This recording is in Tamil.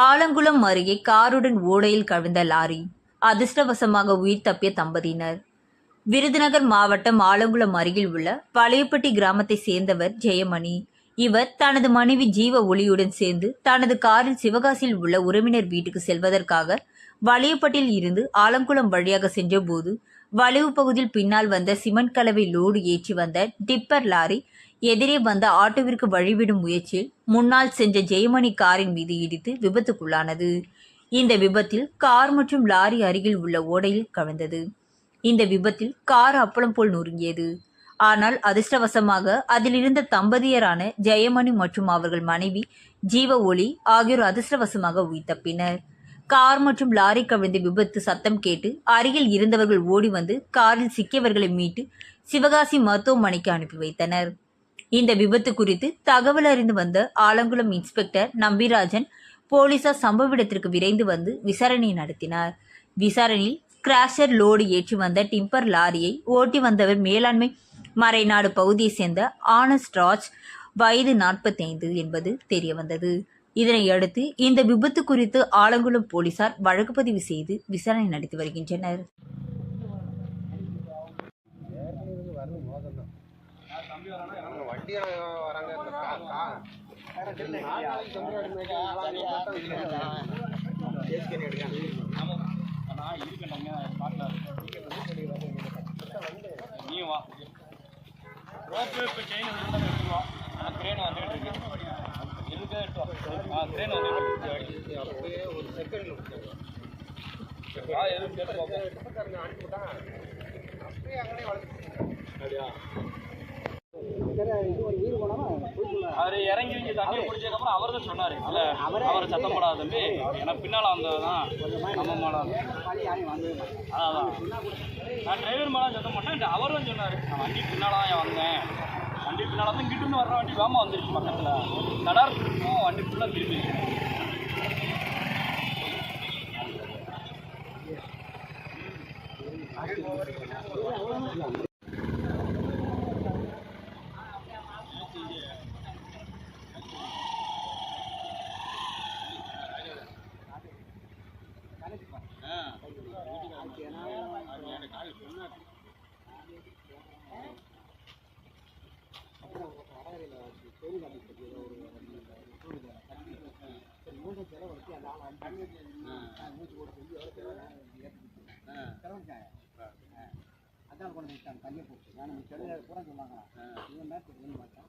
ஆலங்குளம் அருகே காருடன் ஓடையில் கவிழ்ந்த லாரி அதிர்ஷ்டவசமாக உயிர் தப்பிய தம்பதியினர். விருதுநகர் மாவட்டம் ஆலங்குளம் அருகில் உள்ள பழையப்பட்டி கிராமத்தை சேர்ந்தவர் ஜெயமணி. இவர் தனது மனைவி ஜீவ ஒளியுடன் சேர்ந்து தனது காரில் சிவகாசியில் உள்ள உறவினர் வீட்டுக்கு செல்வதற்காக வளையப்பட்டில் இருந்து ஆலங்குளம் வழியாக சென்றபோது வளைவு பகுதியில் பின்னால் வந்த சிமெண்ட் கலவை லோடு ஏற்றி வந்த டிப்பர் லாரி எதிரே வந்த ஆட்டோவிற்கு வழிவிடும் முயற்சியில் முன்னால் சென்ற ஜெயமணி காரின் மீது இடித்து விபத்துக்குள்ளானது. இந்த விபத்தில் கார் மற்றும் லாரி அருகில் உள்ள ஓடையில் கவிழ்ந்தது. இந்த விபத்தில் கார் அப்பளம் போல் நொறுங்கியது. ஆனால் அதிர்ஷ்டவசமாக அதிலிருந்த தம்பதியரான ஜெயமணி மற்றும் அவர்கள் மனைவி ஜீவ ஒளி ஆகியோர் அதிர்ஷ்டவசமாக உயிர் தப்பினர் கார் மற்றும் லாரி கவிழ்ந்த விபத்து சத்தம் கேட்டு அருகில் இருந்தவர்கள் ஓடி வந்து காரில் சிக்கியவர்களை மீட்டு சிவகாசி மருத்துவமனைக்கு அனுப்பி வைத்தனர். இந்த விபத்து குறித்து தகவல் அறிந்து வந்த ஆலங்குளம் இன்ஸ்பெக்டர் நம்பிராஜன் போலீசார் சம்பவ இடத்திற்கு விரைந்து வந்து விசாரணை நடத்தினார். விசாரணையில் கிராஷர் லோடு ஏற்றி வந்த டிம்பர் லாரியை ஓட்டி வந்தவர் மேலாண்மை மறைநாடு பகுதியைச் சேர்ந்த ஆனஸ்ட் ராஜ் வயது நாற்பத்தைந்து என்பது தெரிய வந்தது இந்த விபத்து குறித்து ஆலங்குளம் போலீசார் வழக்கு பதிவு செய்து விசாரணை நடத்தி வருகின்றனர். நீ வா ரோப்பு இப்போ செயின் வந்து நான் கிரேன் வந்துட்டு இருக்கேன் எதுக்கு எடுத்து வா ஆ கிரேன் வந்து அப்படியே ஒரு செகண்ட்ல ஆ எதுவும் கேட்டு அவர் இறங்கி இங்கே தண்ணி குடிச்சதுக்கப்புறம் அவர் தான் சொன்னார். இல்லை அவரை சத்தம் போடாத தம்பி எனக்கு பின்னால் வந்ததான் நம்ம மாடம் அதான் நான் டிரைவர் மேலே சத்தம் போட்டேன். அவர் தான் சொன்னார். நான் வண்டி பின்னால் தான் வந்தேன். வண்டி பின்னால் தான் கிட்டுன்னு வர்ற வண்டி வேகமாக வந்துருச்சு பக்கத்தில். தடார் வண்டி ஃபுல்லாக திரும்பி. அதான் கொண்டு விட்டாங்க தண்ணி போட்டு நான் செல்லில் கூட சொன்னாங்க இவன் மேட்ச் தெரியும் மாட்டான்